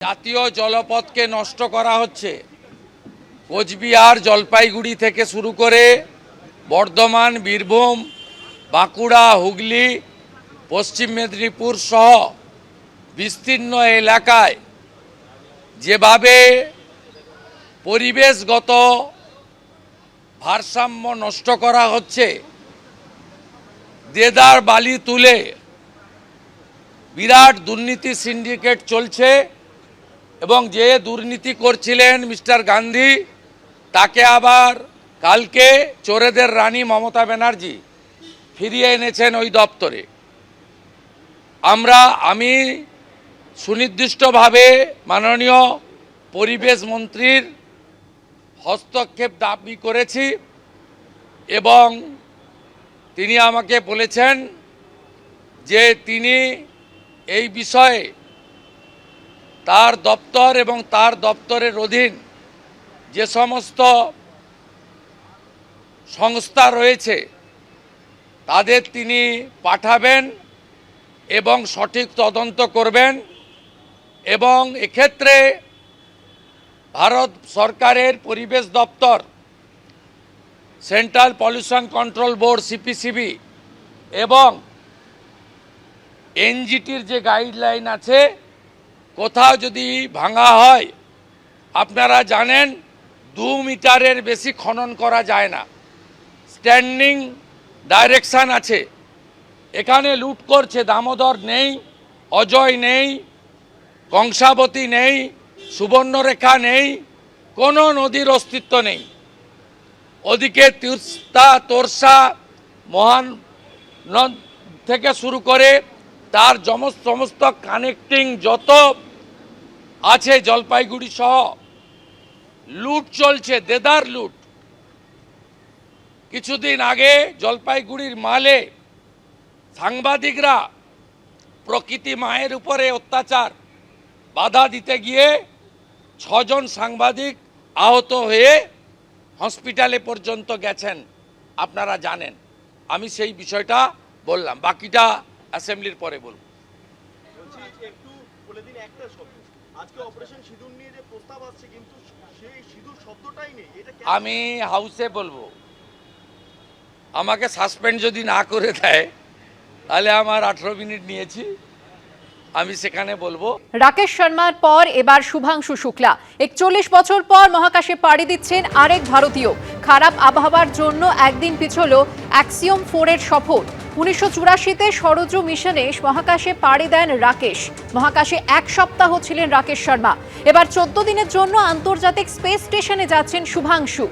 জাতীয় জলপথকে নষ্ট করা হচ্ছে। কোচবিহার জলপাইগুড়ি থেকে শুরু করে বর্ধমান, বীরভূম, বাঁকুড়া, হুগলি, পশ্চিম মেদিনীপুর সহ বিস্তীর্ণ এলাকায় যেভাবে পরিবেশগত ভারসাম্য নষ্ট করা হচ্ছে, দেদার বালি তুলে বিরাট দুর্নীতি সিন্ডিকেট চলছে। এবং যে দুর্নীতি করছিলেন মিস্টার গান্ধী, তাকে আবার কালকে চোরেদের রানী মমতা ব্যানার্জি ফিরিয়ে এনেছেন ওই দপ্তরে। আমরা, আমি সুনির্দিষ্টভাবে মাননীয় পরিবেশ মন্ত্রীর হস্তক্ষেপ দাবি করেছি এবং তিনি আমাকে বলেছেন যে তিনি এই বিষয়ে তার দপ্তর এবং তার দপ্তরের অধীন যে সমস্ত সংস্থা রয়েছে, তাদের তিনি পাঠাবেন এবং সঠিক তদন্ত করবেন এবং এক্ষেত্রে ভারত সরকারের পরিবেশ দপ্তর, central pollution control board, CPCB এবং এনজিটির যে গাইডলাইন আছে কোথাও যদি ভাঙা হয়, আপনারা জানেন দু মিটারের বেশি খনন করা যায় না। স্ট্যান্ডিং ডাইরেকশান আছে। এখানে লুট করছে দামোদর নেই, অজয় নেই, কংসাবতী নেই, সুবর্ণরেখা নেই, কোনো নদীর অস্তিত্ব নেই। ওদিকে তিস্তা, তোরসা, মহান নদ থেকে শুরু করে তার সমস্ত কানেক্টিং যত আছে জলপাইগুড়ি সহ। লুট চলছে, দেদার লুট। কিছুদিন আগে জলপাইগুড়ির মালে সাংবাদিকরা প্রকৃতি মায়ের উপরে অত্যাচার, বাধা দিতে গিয়ে ছজন সাংবাদিক আহত হয়ে হসপিটালে পর্যন্ত গেছেন। আপনারা জানেন, আমি সেই বিষয়টা বললাম। বাকিটা অ্যাসেম্বলির পরে বলব। একটু বলে দিন একটা আজকে অপারেশন সিঁদুর নিয়ে যে প্রস্তাব আসছে কিন্তু সেই সিঁদুর শব্দটাই নেই। এটা আমি হাউসে বলব। আমাকে সাসপেন্ড যদি না করে দেয় তাহলে আমার আঠেরো মিনিট নিয়েছি। আমি সেখানে বলব। রাকেশ শর্মার পর এবার শুভাংশু শুক্লা। একচল্লিশ বছর পর মহাকাশে পাড়ি দিচ্ছেন আরেক ভারতীয়। খারাপ আবহাওয়ার জন্য একদিন পিছল অ্যাক্সিওম ফোরের সফর। উনিশশো চুরাশিতে সরজ মিশনে মহাকাশে পাড়ি দেন রাকেশ। মহাকাশে এক সপ্তাহ ছিলেন রাকেশ শর্মা। এবার চোদ্দ দিনের জন্য আন্তর্জাতিক স্পেস স্টেশনে যাচ্ছেন শুভাংশু।